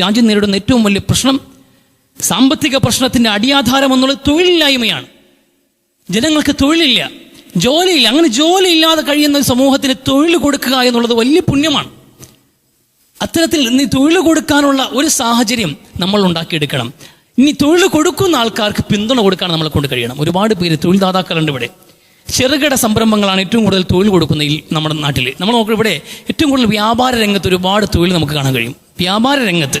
രാജ്യം നേരിടുന്ന ഏറ്റവും വലിയ പ്രശ്നം സാമ്പത്തിക പ്രശ്നത്തിന്റെ അടിയാധാരം എന്നുള്ളത് തൊഴിലില്ലായ്മയാണ്. ജനങ്ങൾക്ക് തൊഴിലില്ല ജോലിയില്ല. അങ്ങനെ ജോലി ഇല്ലാതെ കഴിയുന്ന ഒരു സമൂഹത്തിന് തൊഴിൽ കൊടുക്കുക എന്നുള്ളത് വലിയ പുണ്യമാണ്. അത്തരത്തിൽ നീ തൊഴിൽ കൊടുക്കാനുള്ള ഒരു സാഹചര്യം നമ്മൾ ഉണ്ടാക്കിയെടുക്കണം. ഇനി തൊഴിൽ കൊടുക്കുന്ന ആൾക്കാർക്ക് പിന്തുണ കൊടുക്കാൻ നമ്മളെ കൊണ്ട് കഴിയണം. ഒരുപാട് പേര് തൊഴിൽദാതാക്കളുണ്ട് ഇവിടെ. ചെറുകിട സംരംഭങ്ങളാണ് ഏറ്റവും കൂടുതൽ തൊഴിൽ കൊടുക്കുന്ന നമ്മുടെ നാട്ടിൽ നമ്മൾ നോക്കുക ഇവിടെ ഏറ്റവും കൂടുതൽ വ്യാപാര രംഗത്ത് ഒരുപാട് തൊഴിൽ നമുക്ക് കാണാൻ കഴിയും. വ്യാപാര രംഗത്ത്.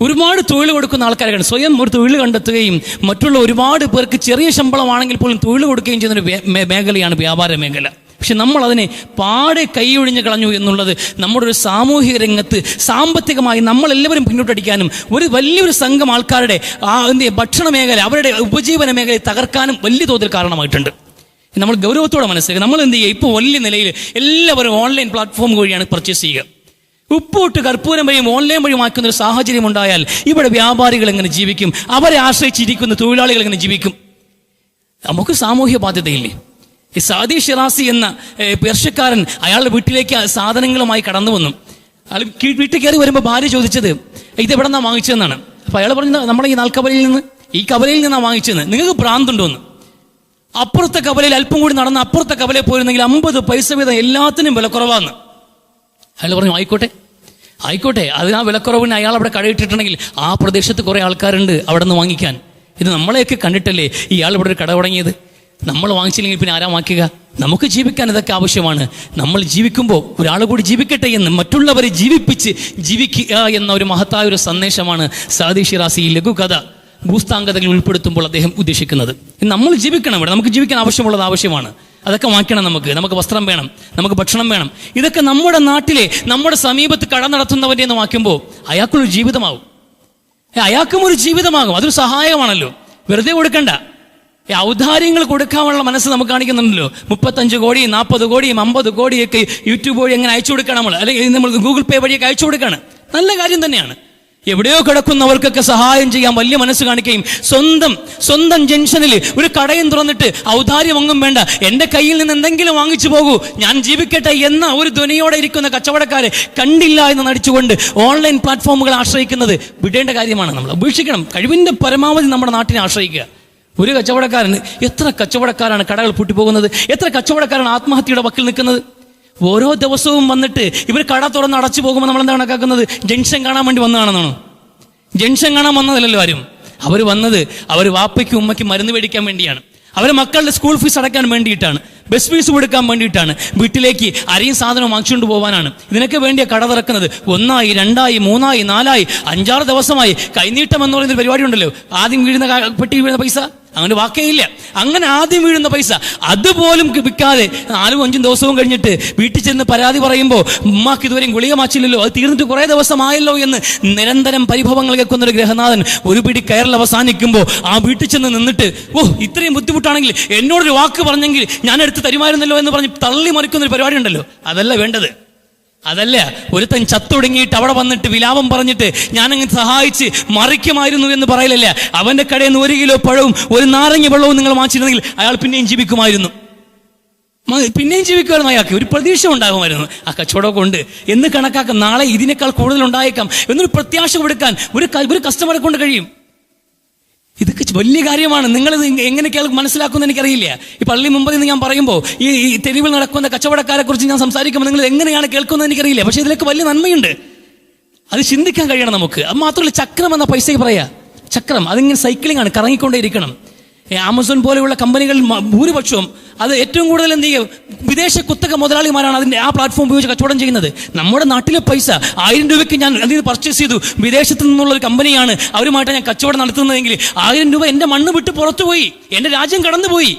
ഒരുപാട് തൊഴിൽ കൊടുക്കുന്ന ആൾക്കാരാണ് സ്വയം ഒരു തൊഴിൽ കണ്ടെത്തുകയും മറ്റുള്ള ഒരുപാട് പേർക്ക് ചെറിയ ശമ്പളമാണെങ്കിൽ പോലും തൊഴിൽ കൊടുക്കുകയും ചെയ്യുന്ന ഒരു മേഖലയാണ് വ്യാപാര മേഖല. പക്ഷെ നമ്മൾ അതിനെ പാടെ കൈയൊഴിഞ്ഞു കളഞ്ഞു എന്നുള്ളത് നമ്മുടെ ഒരു സാമൂഹിക രംഗത്ത് സാമ്പത്തികമായി നമ്മൾ എല്ലാവരും പിന്നോട്ടടിക്കാനും ഒരു വലിയൊരു സംഘം ആൾക്കാരുടെ ആ എന്ത് ഭക്ഷണ മേഖല അവരുടെ ഉപജീവന മേഖലയെ തകർക്കാനും വലിയ തോതിൽ കാരണമായിട്ടുണ്ട്. നമ്മൾ ഗൗരവത്തോടെ മനസ്സിലാക്കുക. നമ്മൾ എന്ത് ചെയ്യുക? ഇപ്പോൾ വലിയ നിലയിൽ എല്ലാവരും ഓൺലൈൻ പ്ലാറ്റ്ഫോം വഴിയാണ് പർച്ചേസ് ചെയ്യുക. ഉപ്പൂട്ട് കർപ്പൂരം വഴിയും ഓൺലൈൻ വഴിയും ആക്കുന്ന ഒരു സാഹചര്യം ഉണ്ടായാൽ ഇവിടെ വ്യാപാരികൾ എങ്ങനെ ജീവിക്കും? അവരെ ആശ്രയിച്ചിരിക്കുന്ന തൊഴിലാളികൾ എങ്ങനെ ജീവിക്കും? നമുക്ക് സാമൂഹ്യ ബാധ്യതയില്ലേ? ഈ സാദി ഷിറാസി എന്ന പേർഷ്യക്കാരൻ അയാളുടെ വീട്ടിലേക്ക് സാധനങ്ങളുമായി കടന്നു വന്നു. അയാൾ വീട്ടിൽ കയറി വരുമ്പോൾ ഭാര്യ ചോദിച്ചത് ഇത് എവിടെ നിന്നാണ് വാങ്ങിച്ചതെന്നാണ്? അപ്പൊ അയാൾ പറഞ്ഞു നമ്മുടെ ഈ നാൽക്കവലയിൽ നിന്ന്. ഈ കവലയിൽ നിന്നാണ് വാങ്ങിച്ചത് നിങ്ങൾക്ക് ഭ്രാന്തുണ്ടോ? എന്ന്. അപ്പുറത്തെ കവലയിൽ അല്പം കൂടി നടന്ന അപ്പുറത്തെ കവലയിൽ പോയിരുന്നെങ്കിൽ അമ്പത് പൈസ വീതം എല്ലാത്തിനും വിലക്കുറവാന്ന്. അയാൾ പറഞ്ഞു ആയിക്കോട്ടെ ആയിക്കോട്ടെ. അതിന് ആ വിലക്കുറവിന് അയാൾ അവിടെ കടയിട്ടിട്ടുണ്ടെങ്കിൽ ആ പ്രദേശത്ത് കുറേ ആൾക്കാരുണ്ട് അവിടെ നിന്ന് വാങ്ങിക്കാൻ. ഇത് നമ്മളെയൊക്കെ കണ്ടിട്ടല്ലേ ഇയാൾ ഇവിടെ ഒരു കട തുടങ്ങിയത്? നമ്മൾ വാങ്ങിച്ചില്ലെങ്കിൽ പിന്നെ ആരാ വാങ്ങിക്കുക? നമുക്ക് ജീവിക്കാൻ ഇതൊക്കെ ആവശ്യമാണ്. നമ്മൾ ജീവിക്കുമ്പോൾ ഒരാൾ കൂടി ജീവിക്കട്ടെ എന്ന് മറ്റുള്ളവരെ ജീവിപ്പിച്ച് ജീവിക്കുക എന്ന ഒരു മഹത്തായ ഒരു സന്ദേശമാണ് സാദിഷിറാസി ലഘുകഥ ഭൂസ്താംഗതകൾ ഉൾപ്പെടുത്തുമ്പോൾ അദ്ദേഹം ഉദ്ദേശിക്കുന്നത്. നമ്മൾ ജീവിക്കണം ഇവിടെ. നമുക്ക് ജീവിക്കാൻ ആവശ്യമുള്ളത് ആവശ്യമാണ്. അതൊക്കെ വാങ്ങിക്കണം നമുക്ക്. നമുക്ക് വസ്ത്രം വേണം. നമുക്ക് ഭക്ഷണം വേണം. ഇതൊക്കെ നമ്മുടെ നാട്ടിലെ നമ്മുടെ സമീപത്ത് കട നടത്തുന്നവന്റെ എന്ന് വാക്കുമ്പോൾ അയാൾക്കൊരു ജീവിതമാവും. ഏ, അയാൾക്കും ഒരു ജീവിതമാകും. അതൊരു സഹായമാണല്ലോ. വെറുതെ കൊടുക്കണ്ട. ഈ ഔദാര്യങ്ങൾ കൊടുക്കാനുള്ള മനസ്സ് നമുക്ക് കാണിക്കുന്നുണ്ടല്ലോ. മുപ്പത്തഞ്ച് കോടിയും നാൽപ്പത് കോടിയും അമ്പത് കോടിയൊക്കെ യൂട്യൂബ് വഴി എങ്ങനെ അയച്ചു കൊടുക്കണം നമ്മൾ? അല്ലെങ്കിൽ നമ്മൾ ഗൂഗിൾ പേ വഴിയൊക്കെ അയച്ചു കൊടുക്കാണ്. നല്ല കാര്യം തന്നെയാണ്. എവിടെയോ കിടക്കുന്നവർക്കൊക്കെ സഹായം ചെയ്യാൻ വലിയ മനസ്സ് കാണിക്കുകയും സ്വന്തം സ്വന്തം ജംഗ്ഷനിൽ ഒരു കടയും തുറന്നിട്ട് ഔദാര്യമൊന്നും വേണ്ട. എന്റെ കയ്യിൽ നിന്ന് എന്തെങ്കിലും വാങ്ങിച്ചു പോകൂ. ഞാൻ ജീവിക്കട്ടെ എന്ന ഒരു ധ്വനിയോടെ ഇരിക്കുന്ന കച്ചവടക്കാരെ കണ്ടില്ല എന്ന് നടിച്ചുകൊണ്ട് ഓൺലൈൻ പ്ലാറ്റ്ഫോമുകൾ ആശ്രയിക്കുന്നത് വിടേണ്ട കാര്യമാണ് നമ്മൾ. ഉപേക്ഷിക്കണം കഴിവിന്റെ പരമാവധി നമ്മുടെ നാട്ടിനെ ആശ്രയിക്കുക. ഒരു കച്ചവടക്കാരന് എത്ര കച്ചവടക്കാരാണ് കടകൾ പൂട്ടിപ്പോകുന്നത്? എത്ര കച്ചവടക്കാരാണ് ആത്മഹത്യയുടെ വക്കിൽ നിൽക്കുന്നത്? ഓരോ ദിവസവും വന്നിട്ട് ഇവർ കട തുറന്ന് അടച്ചു പോകുമ്പോൾ നമ്മൾ എന്താണ് കണക്കാക്കുന്നത്? ജംഗ്ഷൻ കാണാൻ വേണ്ടി വന്നതാണെന്നാണ്? ജംഗ്ഷൻ കാണാൻ വന്നതല്ലല്ലോ ആരും. അവർ വന്നത് അവർ വാപ്പയ്ക്കും ഉമ്മയ്ക്കും മരുന്ന് മേടിക്കാൻ വേണ്ടിയാണ്. അവർ മക്കളുടെ സ്കൂൾ ഫീസ് അടയ്ക്കാൻ വേണ്ടിയിട്ടാണ്. ബസ് ഫീസ് കൊടുക്കാൻ വേണ്ടിയിട്ടാണ്. വീട്ടിലേക്ക് അരിയും സാധനം വാങ്ങിച്ചുകൊണ്ട് പോകാനാണ് ഇതിനൊക്കെ വേണ്ടിയ കട തുറക്കുന്നത്. ഒന്നായി രണ്ടായി മൂന്നായി നാലായി അഞ്ചാറ് ദിവസമായി കൈനീട്ടം എന്ന് പറയുന്ന പരിപാടി ഉണ്ടല്ലോ. ആദ്യം വീഴുന്ന പെട്ടി വീഴുന്ന പൈസ? അങ്ങനെ വാക്കേയില്ല. അങ്ങനെ ആദ്യം വീഴുന്ന പൈസ. അതുപോലും വിൽക്കാതെ നാലും അഞ്ചും ദിവസവും കഴിഞ്ഞിട്ട് വീട്ടിൽ ചെന്ന് പരാതി പറയുമ്പോൾ ഉമ്മാക്ക് ഇതുവരെയും ഗുളിക മാച്ചില്ലല്ലോ അത് തീർന്നിട്ട് കുറേ ദിവസമായല്ലോ എന്ന് നിരന്തരം പരിഭവങ്ങൾ കേൾക്കുന്ന ഒരു ഗ്രഹനാഥൻ ഒരു പിടി കയറിൽ അവസാനിക്കുമ്പോൾ ആ വീട്ടിൽ ചെന്ന് നിന്നിട്ട് ഓ ഇത്രയും ബുദ്ധിമുട്ടാണെങ്കിൽ എന്നോടൊരു വാക്ക് പറഞ്ഞെങ്കിൽ ഞാൻ എടുത്ത് തരുമായിരുന്നല്ലോ എന്ന് പറഞ്ഞ് തള്ളി മറിക്കുന്ന ഒരു പരിപാടി ഉണ്ടല്ലോ. അതല്ല വേണ്ടത്. അതല്ല ഒരുത്തൻ ചത്തൊടുങ്ങിയിട്ട് അവിടെ വന്നിട്ട് വിലാപം പറഞ്ഞിട്ട് ഞാനങ്ങ് സഹായിച്ച് മറിക്കുമായിരുന്നു എന്ന് പറയലല്ല. അവന്റെ കടയിൽ നിന്ന് ഒരു കിലോ പഴവും ഒരു നാരങ്ങ വെള്ളവും നിങ്ങൾ വാങ്ങിച്ചിരുന്നെങ്കിൽ അയാൾ പിന്നെയും ജീവിക്കുമായിരുന്നു. പിന്നെയും ജീവിക്കുമായിരുന്നു അയാൾക്ക്. ഒരു പ്രതീക്ഷ ഉണ്ടാകുമായിരുന്നു. ആ കച്ചവടമൊക്കെ ഉണ്ട്. എന്ന് കണക്കാക്കാം നാളെ ഇതിനേക്കാൾ കൂടുതൽ ഉണ്ടായേക്കാം. എന്നൊരു പ്രത്യാശ കൊടുക്കാൻ ഒരു ഒരു കസ്റ്റമറെ കൊണ്ട് കഴിയും. ഇതൊക്കെ വലിയ കാര്യമാണ്. നിങ്ങൾ എങ്ങനെയൊക്കെയാണ് മനസ്സിലാക്കുമെന്ന് എനിക്കറിയില്ല. ഈ പള്ളി മുമ്പിൽ നിന്ന് ഞാൻ പറയുമ്പോൾ ഈ തെരുവിൽ നടക്കുന്ന കച്ചവടക്കാരെ കുറിച്ച് ഞാൻ സംസാരിക്കുമ്പോൾ നിങ്ങൾ എങ്ങനെയാണ് കേൾക്കുന്നത് എനിക്കറിയില്ല. പക്ഷേ ഇതിലൊക്കെ വലിയ നന്മയുണ്ട്. അത് ചിന്തിക്കാൻ കഴിയണം നമുക്ക്. അത് മാത്രമല്ല ചക്രം എന്ന പൈസയ്ക്ക് പറയാ. ചക്രം അതിങ്ങനെ സൈക്ലിംഗ് ആണ്. കറങ്ങിക്കൊണ്ടേ ഇരിക്കണം. ആമസോൺ പോലെയുള്ള കമ്പനികളിൽ ഭൂരിപക്ഷവും അത് ഏറ്റവും കൂടുതൽ എന്ത് ചെയ്യും? വിദേശ കുത്തക മുതലാളിമാരാണ് അതിന്റെ ആ പ്ലാറ്റ്ഫോം ഉപയോഗിച്ച് കച്ചവടം ചെയ്യുന്നത്. നമ്മുടെ നാട്ടിലെ പൈസ ആയിരം രൂപയ്ക്ക് ഞാൻ അതിൽ പർച്ചേസ് ചെയ്തു. വിദേശത്ത് നിന്നുള്ള ഒരു കമ്പനിയാണ് അവരുമായിട്ട് ഞാൻ കച്ചവടം നടത്തുന്നതെങ്കിൽ ആയിരം രൂപ എന്റെ മണ്ണ് വിട്ട് പുറത്തുപോയി എന്റെ രാജ്യം കടന്നുപോയി.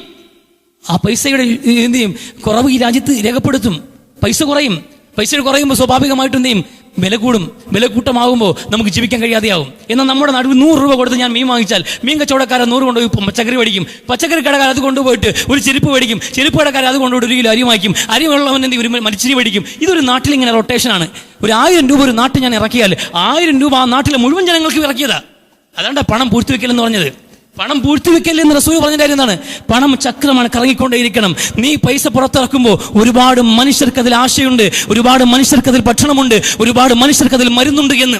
ആ പൈസയുടെ എന്ത് ചെയ്യും? കുറവ് ഈ രാജ്യത്ത് രേഖപ്പെടുത്തും. പൈസ കുറയും. പൈസ കുറയുമ്പോൾ സ്വാഭാവികമായിട്ടും എന്ത് ചെയ്യും? വില കൂടും വില കൂട്ടമാകുമ്പോൾ നമുക്ക് ജീവിക്കാൻ കഴിയാതെയാവും. എന്നാൽ നമ്മുടെ നാട്ടിൽ നൂറ് രൂപ കൊടുത്ത് ഞാൻ മീൻ വാങ്ങിച്ചാൽ മീൻ കച്ചവടക്കാരൻ നൂറ് കൊണ്ടുപോയി പച്ചക്കറി മേടിക്കും. പച്ചക്കറി കടക്കാരൻ അത് കൊണ്ടുപോയിട്ട് ഒരു ചെരുപ്പ് മേടിക്കും. ചെരുപ്പ് കടക്കാരൻ അത് കൊണ്ടുപോയിട്ട് ഒരു കിലോ അരി വാങ്ങിക്കും. അരി വെള്ളവൻ എന്ത്? ഒരു മരിച്ചിരി മേടിക്കും. ഇതൊരു നാട്ടിൽ ഇങ്ങനെ റൊട്ടേഷനാണ് ഒരു ആയിരം രൂപ ഒരു നാട്ടിൽ ഞാൻ ഇറക്കിയാൽ ആയിരം രൂപ ആ നാട്ടിലെ മുഴുവൻ ജനങ്ങൾക്ക് ഇറക്കിയതാ. അതാണ്ടാ പണം പൂർത്തി എന്ന് പറഞ്ഞത്. പണം പൂഴ്ത്തിവെക്കൽ എന്ന് റസൂൽ പറഞ്ഞ കാര്യം എന്താണ്? പണം ചക്രമാണ് കറങ്ങിക്കൊണ്ടേയിരിക്കണം. നീ പൈസ പുറത്തിറക്കുമ്പോൾ ഒരുപാട് മനുഷ്യർക്ക് അതിൽ ആശയുണ്ട് ഒരുപാട് മനുഷ്യർക്ക് അതിൽ ഭക്ഷണമുണ്ട് ഒരുപാട് മനുഷ്യർക്ക് അതിൽ മരുന്നുണ്ട് എന്ന്.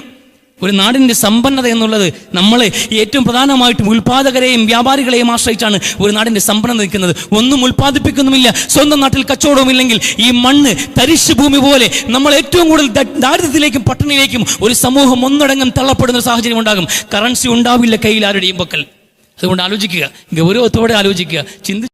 ഒരു നാടിന്റെ സമ്പന്നത എന്നുള്ളത് നമ്മളെ ഏറ്റവും പ്രധാനമായിട്ടും ഉൽപാദകരെയും വ്യാപാരികളെയും ആശ്രയിച്ചാണ് ഒരു നാടിന്റെ സമ്പന്നത നിൽക്കുന്നത്. ഒന്നും ഉൽപ്പാദിപ്പിക്കുന്നുമില്ല സ്വന്തം നാട്ടിൽ കച്ചവടവുമില്ലെങ്കിൽ ഈ മണ്ണ് തരിശ് ഭൂമി പോലെ നമ്മൾ ഏറ്റവും കൂടുതൽ ദാരിദ്ര്യത്തിലേക്കും പട്ടിണിയിലേക്കും ഒരു സമൂഹം ഒന്നടങ്കം തള്ളപ്പെടുന്ന സാഹചര്യം ഉണ്ടാകും. കറൻസി ഉണ്ടാവില്ല കയ്യിൽ ആരുടെയും അതുകൊണ്ട് ആലോചിക്കുക ഗൗരവത്തോടെ ആലോചിക്കുക ചിന്തി